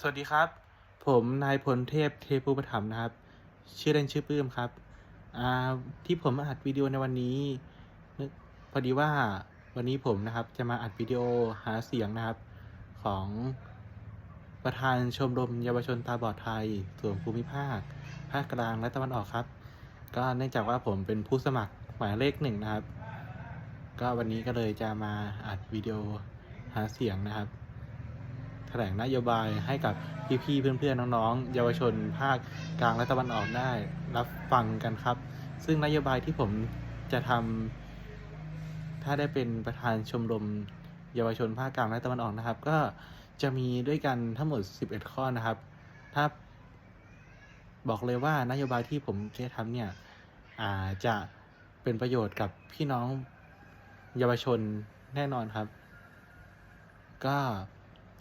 สวัสดีครับ ผมนายพลเทพเทพูปถัมนะครับ ชื่อเล่นชื่อปื้มครับอ่าที่ผมมาอัดวิดีโอในวันนี้พอดีว่าวันนี้ผมนะครับจะมาอัดวิดีโอหาเสียงนะครับ ของประธานชมรมเยาวชนตาบอดไทย ส่วนภูมิภาค ภาคกลางและตะวันออกครับ ก็เนื่องจากว่าผมเป็นผู้สมัครหมายเลขหนึ่งนะครับ ก็วันนี้ก็เลยจะมาอัดวิดีโอหาเสียงนะครับ ถลงนโยบายให้กับพี่ๆเพื่อนๆน้องๆ เยาวชนภาคกลางและตะวันออกได้รับฟังกันครับ ซึ่งนโยบายที่ผมจะทำถ้าได้เป็นประธานชมรมเยาวชนภาคกลางและตะวันออกนะครับ ก็จะมีด้วยกันทั้งหมด 11 ข้อนะครับ ถ้าบอกเลยว่านโยบายที่ผมจะทำเนี่ยอาจะเป็นประโยชน์กับพี่น้องเยาวชนแน่นอนครับ ก็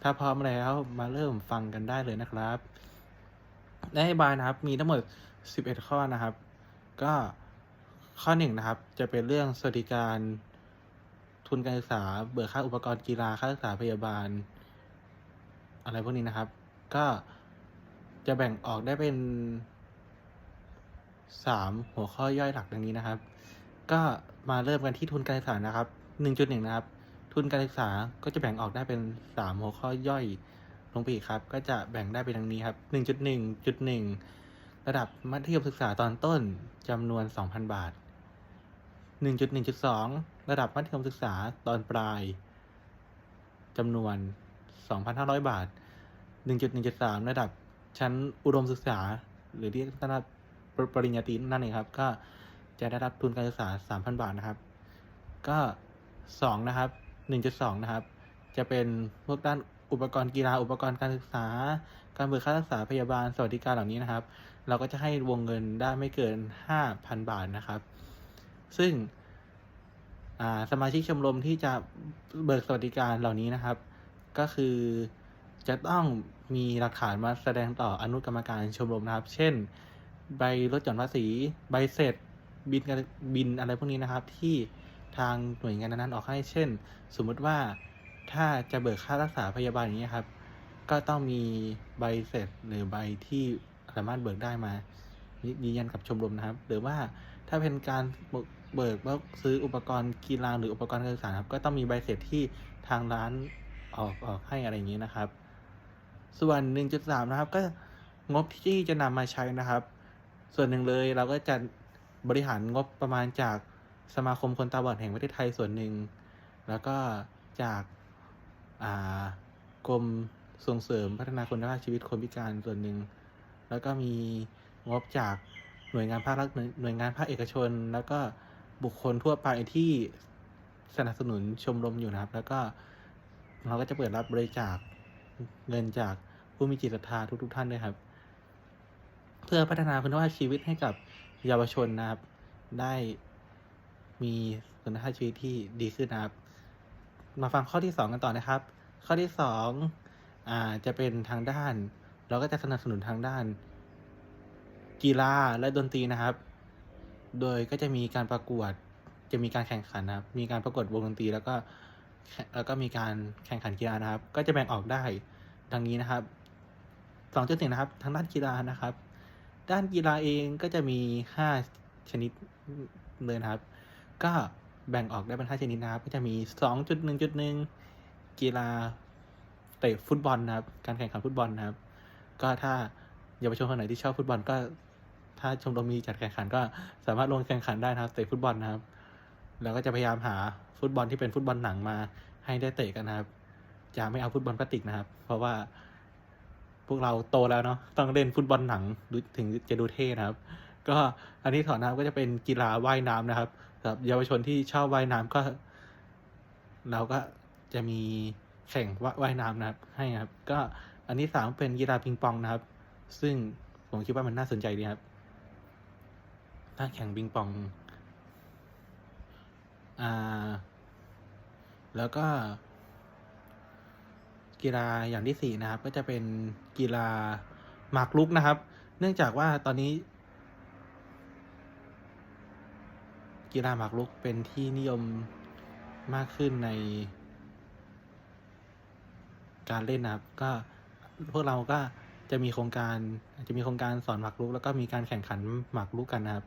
ถ้าพร้อมแล้วมาเริ่มฟังกันได้เลยนะครับนโยบายนะครับมีทั้งหมด 11 ข้อนะครับ ก็ข้อหนึ่งนะครับ จะเป็นเรื่องสวัสดิการทุนการศึกษา เบิกค่าอุปกรณ์กีฬาค่ารักษาพยาบาล อะไรพวกนี้นะครับ ก็จะแบ่งออกได้เป็น 3 หัวข้อย่อยหลักดังนี้นะครับ ก็มาเริ่มกันที่ทุนการศึกษานะครับ 1.1 นะครับ ทุนการศึกษาก็จะแบ่งออกได้เป็น 3 หัวข้อย่อยลงไปอีกครับ ก็จะแบ่งได้เป็นดังนี้ครับ 1.1.1 ระดับมัธยมศึกษาตอนต้นจำนวน 2,000 บาท 1.1.2 ระดับมัธยมศึกษาตอนปลายจำนวน 2,500 บาท 1.1.3 ระดับชั้นอุดมศึกษา หรือเรียกระดับปริญญาตรีนั่นเองครับ ก็จะได้รับทุนการศึกษา 3,000 บาทนะครับ ก็สองนะครับ หนึ่งจุดสองนะครับ จะเป็นพวกด้านอุปกรณ์กีฬาอุปกรณ์การศึกษา การเบิกค่ารักษาพยาบาลสวัสดิการเหล่านี้นะครับ เราก็จะให้วงเงินได้ไม่เกินห้าพันบาทนะครับ ซึ่งสมาชิกชมรมที่จะเบิกสวัสดิการเหล่านี้นะครับ ก็คือจะต้องมีหลักฐานมาแสดงต่ออนุกรรมการชมรมนะครับ เช่น ใบลดหย่อนภาษี ใบเสร็จบินบินอะไรพวกนี้นะครับที่ ทางหน่วยงานนั้นๆออกให้ เช่น สมมุติว่าถ้าจะเบิกค่ารักษาพยาบาลอย่างนี้ครับ ก็ต้องมีใบเสร็จหรือใบที่สามารถเบิกได้มายืนยันกับชมรมนะครับ หรือว่าถ้าเป็นการเบิกเบิกว่าซื้ออุปกรณ์กีฬาหรืออุปกรณ์การศึกษาครับ ก็ต้องมีใบเสร็จที่ทางร้านออกออกให้อะไรอย่างนี้นะครับ ส่วน 1.3 นะครับ ก็งบที่จะนำมาใช้นะครับ ส่วนหนึ่งเลยเราก็จะบริหารงบประมาณจาก สมาคมคนตาบอดแห่งประเทศไทยส่วนหนึ่ง แล้วก็จากกรมส่งเสริมพัฒนาคุณภาพชีวิตคนพิการส่วนหนึ่ง แล้วก็มีงบจากหน่วยงานภาครัฐหน่วยงานภาคเอกชน แล้วก็บุคคลทั่วไปที่สนับสนุนชมรมอยู่นะครับ แล้วก็เราก็จะเปิดรับบริจาคเงินจากผู้มีจิตศรัทธาทุกๆท่านด้วยครับ เพื่อพัฒนาคุณภาพชีวิตให้กับเยาวชนนะครับ ได้ มีคุณภาพชีวิตที่ดีขึ้นนะครับ มาฟังข้อที่สองกันต่อนะครับ ข้อที่สองอ่าจะเป็นทางด้าน เราก็จะสนับสนุนทางด้าน กีฬาและดนตรีนะครับ โดยก็จะมีการประกวดจะมีการแข่งขันนะครับ มีการประกวดวงดนตรีแล้วก็แข่แล้วก็มีการแข่งขันกีฬานะครับ ก็จะแบ่งออกได้ดังนี้นะครับสองจุดหนึ่งนะครับ ทางด้านกีฬานะครับ ด้านกีฬาเองก็จะมีห้าชนิดเลยนะครับ ก็แบ่งออกได้เป็นห้าชนิดนะครับก็จะมีสองจุดหนึ่งจุดหนึ่งกีฬาเตะฟุตบอลนะครับ การแข่งขันฟุตบอลนะครับ ก็ถ้าเยาวชนคนไหนที่ชอบฟุตบอลก็ ถ้าชมรมมีจัดแข่งขันก็สามารถลงแข่งขันได้นะครับเตะฟุตบอลนะครับแล้วก็จะพยายามหาฟุตบอลที่เป็นฟุตบอลหนังมาให้ได้เตะกันนะครับ จะไม่เอาฟุตบอลพลาสติกนะครับ เพราะว่าพวกเราโตแล้วเนาะต้องเล่นฟุตบอลหนังถึงจะดูเท่นะครับ ก็อันที่ถอนนะครับก็จะเป็นกีฬาว่ายน้ำนะครับ สำหรับ เยาวชนที่ชอบว่ายน้ำก็ เราก็จะมีแข่งว่าวายน้ำนะครับ ให้นะครับ ก็อันที่สามเป็นกีฬาปิงปองนะครับ ซึ่งผมคิดว่ามันน่าสนใจดีครับถ้าแข่งปิงปอง อ่า แล้วก็ กีฬาอย่างที่สี่นะครับ ก็จะเป็นกีฬาหมากรุกนะครับ เนื่องจากว่าตอนนี้ กีฬาหมากรุกเป็นที่นิยมมากขึ้นใน การเล่นนะครับ ก็พวกเราก็จะมีโครงการจะมีโครงการสอนหมากรุก แล้วก็มีการแข่งขันหมากรุกกันนะครับ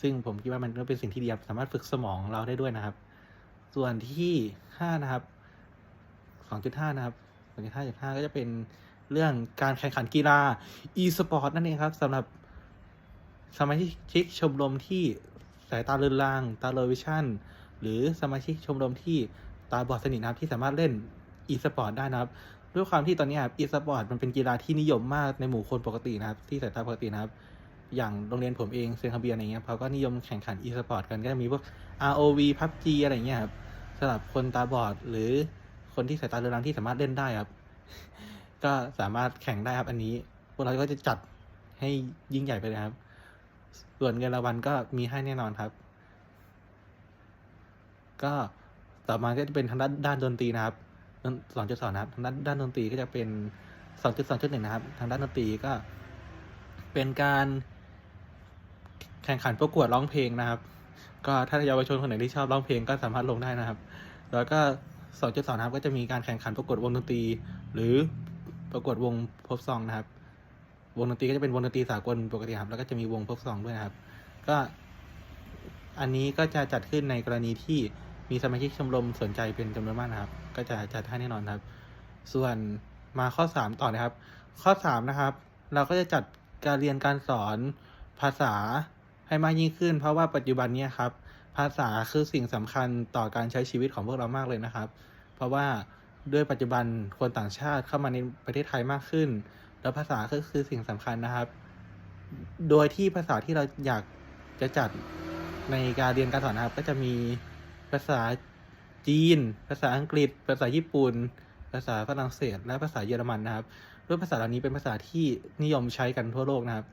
ซึ่งผมคิดว่ามันก็เป็นสิ่งที่ดีครับสามารถฝึกสมองเราได้ด้วยนะครับ ส่วนที่ห้านะครับสองจุดห้านะครับสองจุดห้าจุดห้าก็จะเป็นเรื่องการแข่งขันกีฬา e-sport นั่นเองครับสำหรับสมาชิกชมรมที่ สายตาเลือนลางตาเลวิชั่น หรือสมาชิกชมรมที่ตาบอดสนิทนะครับที่สามารถเล่น e-sport ได้นะครับ ด้วยความที่ตอนนี้ครับ e-sport มันเป็นกีฬาที่นิยมมากในหมู่คนปกตินะครับ ที่สายตาปกตินะครับ อย่างโรงเรียนผมเองเซนคาเบียนอะไรเงี้ยเขาก็นิยมแข่งขัน e-sport กันก็จะมีพวก ROV PUBG อะไรเงี้ยครับสำหรับคนตาบอดหรือคนที่สายตาเรือนรางที่สามารถเล่นได้ครับ ก็สามารถแข่งได้ครับอันนี้ พวกเราก็จะจัดให้ยิ่งใหญ่ไปเลยครับ ส่วนเงินรางวัลก็มีให้แน่นอนครับ ก็ต่อมาก็จะเป็นทางด้านด้านดนตรีนะครับสองจุดสองนะครับทางด้านด้านดนตรีก็จะเป็นสองจุดสองจุดหนึ่งนะครับ ทางด้านดนตรีก็เป็นการแข่งขันประกวดร้องเพลงนะครับ ก็ถ้าเยาวชนคนไหนที่ชอบร้องเพลงก็สามารถลงได้นะครับ แล้วก็สองจุดสองนะครับก็จะมีการแข่งขันประกวดวงดนตรี หรือประกวดวงพบซองนะครับ วงดนตรีก็จะเป็นวงดนตรีสากลปกติครับ แล้วก็จะมีวงพบซองด้วยนะครับ ก็อันนี้ก็จะจัดขึ้นในกรณีที่มีสมาชิกชมรมสนใจเป็นจำนวนมากนะครับ ก็จะจัดให้แน่นอนครับ ส่วนมาข้อสามต่อนะครับ ข้อสามนะครับ เราก็จะจัดการเรียนการสอนภาษาให้มากยิ่งขึ้น เพราะว่าปัจจุบันนี้ครับ ภาษาคือสิ่งสำคัญต่อการใช้ชีวิตของพวกเรามากเลยนะครับ เพราะว่าด้วยปัจจุบันคนต่างชาติเข้ามาในประเทศไทยมากขึ้น แล้วภาษาก็คือสิ่งสำคัญนะครับ โดยที่ภาษาที่เราอยากจะจัดในการเรียนการสอนนะครับ ก็จะมีภาษาจีน ภาษาอังกฤษ ภาษาญี่ปุ่น ภาษาฝรั่งเศส และภาษาเยอรมันนะครับด้วยภาษาเหล่านี้เป็นภาษาที่นิยมใช้กันทั่วโลกนะครับ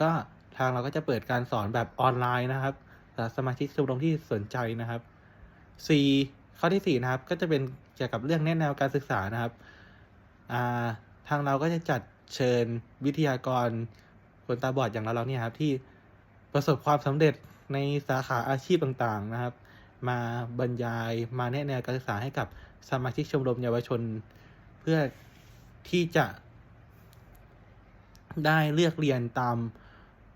ก็ทางเราก็จะเปิดการสอนแบบออนไลน์นะครับสำหรับสมาชิกชมรมที่สนใจนะครับ 4. ข้อที่ 4 นะครับ ก็จะเป็นเกี่ยวกับเรื่องแนะแนวการศึกษานะครับทางเราก็จะจัด เชิญวิทยากรคนตาบอดอย่างเราเราเนี่ยครับที่ประสบความสำเร็จในสาขาอาชีพต่างๆนะครับ มาบรรยายมาแนะแนวการศึกษาให้กับสมาชิกชมรมเยาวชน เพื่อที่จะ ได้เลือกเรียนตาม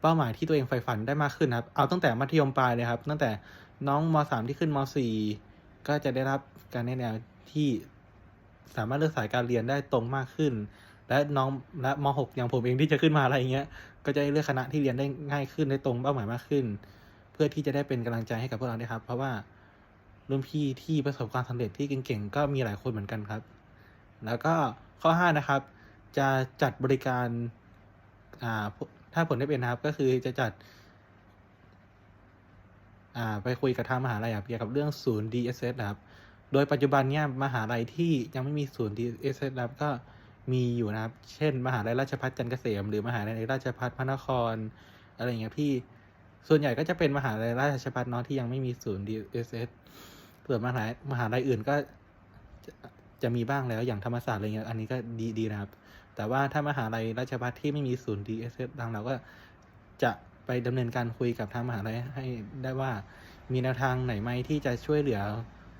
เป้าหมายที่ตัวเองใฝ่ฝันได้มากขึ้นครับ เอาตั้งแต่มัธยมปลายเลยครับ ตั้งแต่น้องมสามที่ขึ้นมสี่ก็จะได้รับการแนะแนวที่สามารถเลือกสายการเรียนได้ตรงมากขึ้น และน้องและมหกอย่างผมเองที่จะขึ้นมาอะไรเงี้ย ก็จะได้เลือกคณะที่เรียนได้ง่ายขึ้นได้ตรงเป้าหมายมากขึ้น เพื่อที่จะได้เป็นกำลังใจให้กับพวกเราด้วยครับ เพราะว่ารุ่นพี่ที่ประสบความสำเร็จที่เก่งๆก็มีหลายคนเหมือนกันครับ แล้วก็ข้อห้านะครับ จะจัดบริการอ่าถ้าผลได้เป็นนะครับ ก็คือจะจัดอ่าไปคุยกับทางมหาลัยเกี่ยวกับเรื่องศูนย์ DSS นะครับ โดยปัจจุบันเนี่ยมหาลัยที่ยังไม่มีศูนย์ DSS นะครับก็ มีอยู่นะครับ เช่น มหาลัยราชภัฏจันทร์เกษม หรือมหาลัยราชภัฏพระนคร อะไรอย่างเงี้ยที่ส่วนใหญ่ก็จะเป็นมหาลัยราชภัฏเนาะที่ยังไม่มีศูนย์ DSS ส่วนมหาลัยมหาลัยอื่นก็จะจะมีบ้างแล้วอย่างธรรมศาสตร์อะไรเงี้ยอันนี้ก็ดีดีนะครับ แต่ว่าถ้ามหาลัยราชภัฏที่ไม่มีศูนย์ DSS ทางเราก็จะไปดำเนินการคุยกับทางมหาลัยให้ได้ว่ามีแนวทางไหนไหมที่จะช่วยเหลือ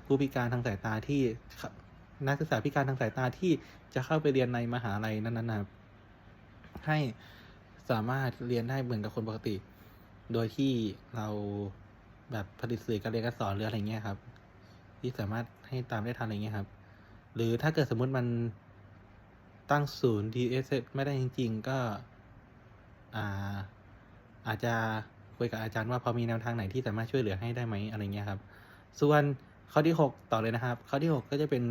ผู้พิการทางสายตาที่ นักศึกษาพิการทางสายตาที่จะเข้าไปเรียนในมหาลัยนั้นๆนะให้สามารถเรียนได้เหมือนกับคนปกติ โดยที่เราแบบผลิตสื่อการเรียนการสอนหรืออะไรเงี้ยครับ ที่สามารถให้ตามได้ทันอะไรเงี้ยครับ หรือถ้าเกิดสมมุติมันตั้งศูนย์ DSS ไม่ได้จริง ๆ ก็อ่าอาจจะคุยกับอาจารย์ว่าพอมีแนวทางไหนที่สามารถช่วยเหลือให้ได้ไหมอะไรเงี้ยครับ ส่วนข้อที่ 6 ต่อเลยนะครับ ข้อที่ 6 ก็จะเป็น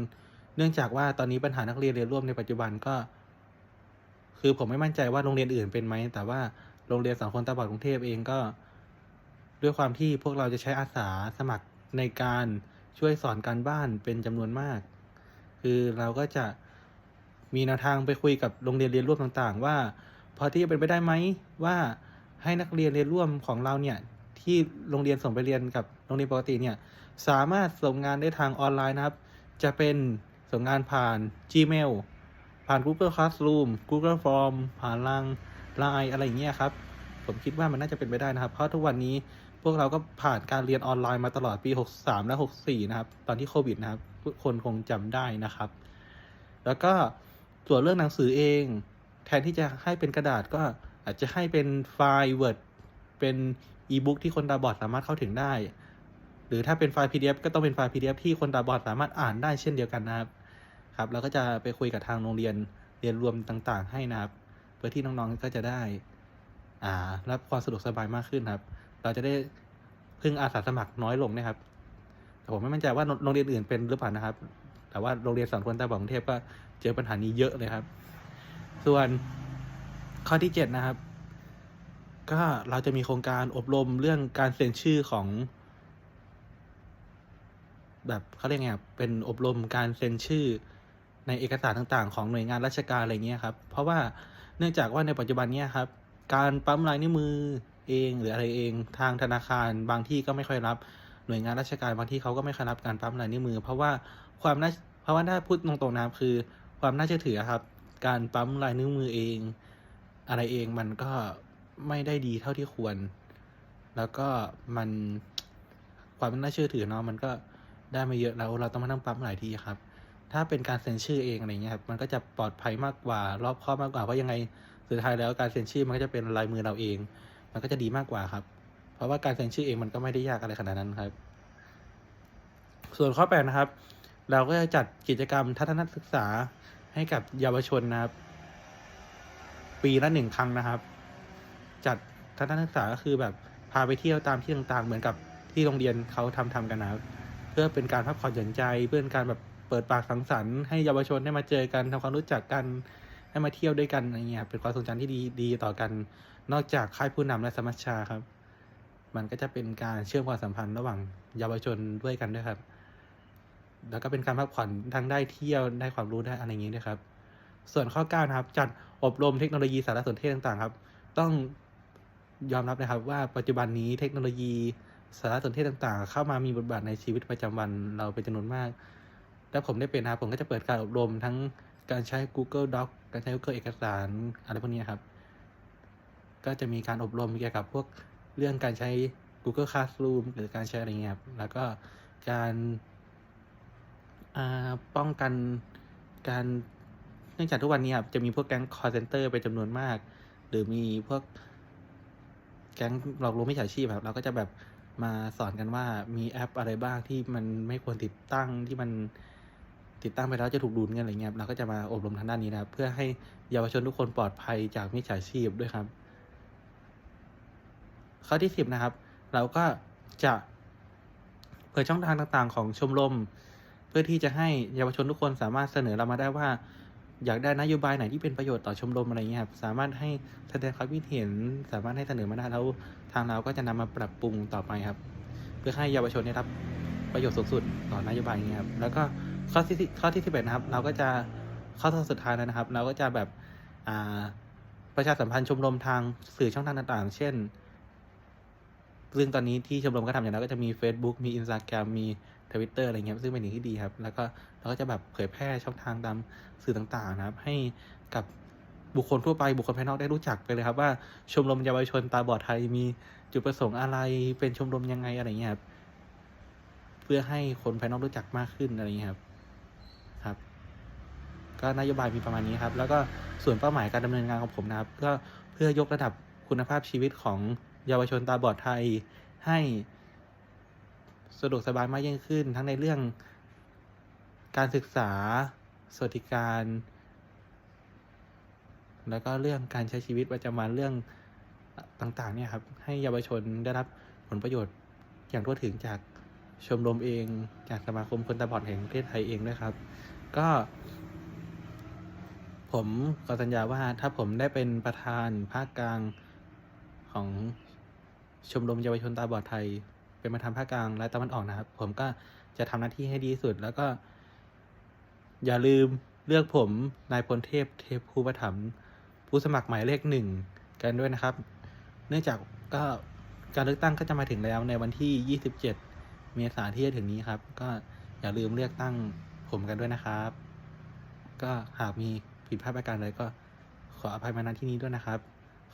เนื่องจากว่าตอนนี้ปัญหานักเรียนเรียนร่วมในปัจจุบันก็ คือผมไม่มั่นใจว่าโรงเรียนอื่นเป็นไหม แต่ว่าโรงเรียนสังคมตาบอดกรุงเทพเองก็ ด้วยความที่พวกเราจะใช้อาสาสมัครในการช่วยสอนการบ้านเป็นจำนวนมาก คือเราก็จะมีแนวทางไปคุยกับโรงเรียนเรียนร่วมต่างๆ ว่า พอที่จะเป็นไปได้ไหมว่าให้นักเรียนเรียนร่วมของเราเนี่ยที่โรงเรียนส่งไปเรียนกับโรงเรียนปกติเนี่ยสามารถส่งงานได้ทางออนไลน์นะครับ จะเป็น ส่งงานผ่าน Gmail ผ่าน Google Classroom Google Form ผ่านลัง Line อะไรอย่างเงี้ยครับ ผมคิดว่ามันน่าจะเป็นไปได้นะครับ เพราะทุกวันนี้พวกเราก็ผ่านการเรียนออนไลน์มาตลอดปี 63 และ 64 นะครับ ตอนที่โควิดนะครับ ทุกคนคงจำได้นะครับ แล้วก็ส่วนเรื่องหนังสือเอง แทนที่จะให้เป็นกระดาษก็อาจจะให้เป็นไฟล์ Word เป็นอีบุ๊กที่คนตาบอดสามารถเข้าถึงได้ หรือถ้าเป็นไฟล์ PDF ก็ต้องเป็นไฟล์ PDF ที่คนตาบอดสามารถอ่านได้เช่นเดียวกันนะครับ ครับเราก็จะไปคุยกับทางโรงเรียนเรียนรวมต่างๆ ให้นะครับ เพื่อที่น้องๆก็จะได้อ่ารับความสะดวกสบายมากขึ้นครับ เราจะได้พึ่งอาสาสมัครน้อยลงนะครับแต่ผมไม่มั่นใจว่าโรงเรียนอื่นเป็นหรือเปล่านะครับ แต่ว่าโรงเรียนสอนคนตาบอดกรุงเทพก็เจอปัญหานี้เยอะเลยครับ ส่วนข้อที่เจ็ดนะครับ ก็เราจะมีโครงการอบรมเรื่องการเซ็นชื่อของ แบบเขาเรียกไงเป็นอบรมการเซ็นชื่อ ในเอกสารต่างๆ ของหน่วยงานราชการอะไรเงี้ยครับ เพราะว่าเนื่องจากว่าในปัจจุบันเนี้ยครับ การปั๊มลายนิ้วมือเองหรืออะไรเอง ทางธนาคารบางที่ก็ไม่ค่อยรับ หน่วยงานราชการบางที่เขาก็ไม่ค่อยรับการปั๊มลายนิ้วมือ เพราะว่าความน่าเพราะว่าถ้าพูดตรงๆนะคือ ความน่าเชื่อถือครับ การปั๊มลายนิ้วมือเอง อะไรเองมันก็ไม่ได้ดีเท่าที่ควร แล้วก็มันความน่าเชื่อถือเนาะมันก็ได้ไม่เยอะแล้วเราต้องมานั่งปั๊มหลายทีครับ ถ้าเป็นการเซ็นชื่อเองอะไรเงี้ยครับมันก็จะปลอดภัยมากกว่ารอบคอบมากกว่าเพราะยังไงสุดท้ายแล้วการเซ็นชื่อมันก็จะเป็นลายมือเราเอง มันก็จะดีมากกว่าครับ เพราะว่าการเซ็นชื่อเองมันก็ไม่ได้ยากอะไรขนาดนั้นครับ ส่วนข้อแปดนะครับ เราก็จะจัดกิจกรรมทัศนศึกษาให้กับเยาวชนนะครับ ปีละหนึ่งครั้งนะครับ จัดทัศนศึกษาก็คือแบบพาไปเที่ยวตามที่ต่างๆ เหมือนกับที่โรงเรียนเขาทำทำกันนะครับ เพื่อเป็นการพักผ่อนหย่อนใจเพื่อเป็นการแบบ เปิดปากสังสรรค์ให้เยาวชนได้มาเจอกันทำความรู้จักกันให้มาเที่ยวด้วยกันอะไรเงี้ยเป็นความทรงจำที่ดีดีต่อกัน นอกจากค่ายผู้นำและสมัชชาครับ มันก็จะเป็นการเชื่อมความสัมพันธ์ระหว่างเยาวชนด้วยกันด้วยครับ แล้วก็เป็นการพักผ่อนทั้งได้เที่ยวได้ความรู้ได้อะไรอย่างนี้ด้วยครับ ส่วนข้อ9นะครับ จัดอบรมเทคโนโลยีสารสนเทศต่างๆ ครับ ต้องยอมรับนะครับว่าปัจจุบันนี้เทคโนโลยีสารสนเทศต่างๆ เข้ามามีบทบาทในชีวิตประจำวันเราเป็นจำนวนมาก แล้วผมได้เป็นนะครับผมก็จะเปิดการอบรมทั้งการใช้ Google Doc การใช้ Google เอกสารอะไรพวกนี้ครับ ก็จะมีการอบรมเกี่ยวกับพวกเรื่องการใช้ Google Classroom หรือการใช้อะไรเงี้ยครับ แล้วก็การป้องกันการเนื่องจากทุกวันนี้ครับจะมีพวกแก๊ง call center เป็นจำนวนมาก หรือมีพวกแก๊งหลอกลวงมิจฉาชีพครับ เราก็จะแบบมาสอนกันว่ามีแอปอะไรบ้างที่มันไม่ควรติดตั้งที่มัน ติดตั้งไปแล้วจะถูกดูดเงินอะไรเงี้ยเราก็จะมาอบรมทางด้านนี้นะครับ เพื่อให้เยาวชนทุกคนปลอดภัยจากมิจฉาชีพด้วยครับ ข้อที่สิบนะครับ เราก็จะเปิดช่องทางต่างๆ ของชมรม เพื่อที่จะให้เยาวชนทุกคนสามารถเสนอเรามาได้ว่า อยากได้นโยบายไหนที่เป็นประโยชน์ต่อชมรมอะไรเงี้ยครับสามารถให้แสดงความคิดเห็น สามารถให้เสนอมาได้แล้วทางเราก็จะนำมาปรับปรุงต่อไปครับ เพื่อให้เยาวชนได้รับประโยชน์สูงสุดต่อนโยบายนี้ครับแล้วก็ ข้อที่ข้อที่สิบเอ็ดนะครับ เราก็จะข้อสุดท้ายแล้วนะครับ เราก็จะแบบอ่าประชาสัมพันธ์ชมรมทางสื่อช่องทางต่างๆ เช่น ซึ่งตอนนี้ที่ชมรมก็ทำอย่างนั้นก็จะมี Facebook มี Instagram มี Twitter อะไรเงี้ยซึ่งเป็นสิ่งที่ดีครับ แล้วก็เราก็จะแบบเผยแพร่ช่องทางตามสื่อต่างๆ นะครับ ให้กับบุคคลทั่วไปบุคคลภายนอกได้รู้จักไปเลยครับว่าชมรมเยาวชนตาบอดไทยมีจุดประสงค์อะไรเป็นชมรมยังไงอะไรเงี้ยครับเพื่อให้คนภายนอกรู้จักมากขึ้นอะไรเงี้ยครับ ก็นโยบายมีประมาณนี้ครับ แล้วก็ส่วนเป้าหมายการดำเนินงานของผมนะครับ ก็เพื่อยกระดับคุณภาพชีวิตของเยาวชนตาบอดไทยให้สะดวกสบายมากยิ่งขึ้น ทั้งในเรื่องการศึกษาสวัสดิการ แล้วก็เรื่องการใช้ชีวิตประจำวันเรื่องต่างๆเนี่ยครับ ให้เยาวชนได้รับผลประโยชน์อย่างทั่วถึงจากชมรมเอง จากสมาคมคนตาบอดแห่งประเทศไทยเองด้วยครับ ก็ ผมขอสัญญาว่าถ้าผมได้เป็นประธานภาคกลางของชมรมเยาวชนตาบอดไทย เป็นประธานภาคกลางและตะวันออกนะครับ ผมก็จะทำหน้าที่ให้ดีที่สุด แล้วก็ อย่าลืมเลือกผมนายพลเทพเทพภูปถัมผู้สมัครหมายเลขหนึ่งกันด้วยนะครับ เนื่องจากก็การเลือกตั้งก็จะมาถึงแล้วในวันที่ 27 เมษายนที่จะถึงนี้ครับ ก็อย่าลืมเลือกตั้งผมกันด้วยนะครับ ก็หากมี ผิดพลาดประการใดก็ขออภัยมาณที่นี้ด้วยนะครับ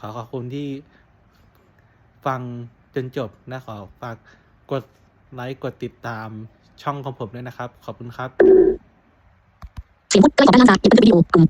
ขอขอบคุณที่ฟังจนจบและขอฝากกดไลค์กดติดตามช่องของผมด้วยนะครับ ขอบคุณครับ เสียงพูดใกล้ของด้านล่างซ้ายปิดบันทึกวิดีโอกลุ่ม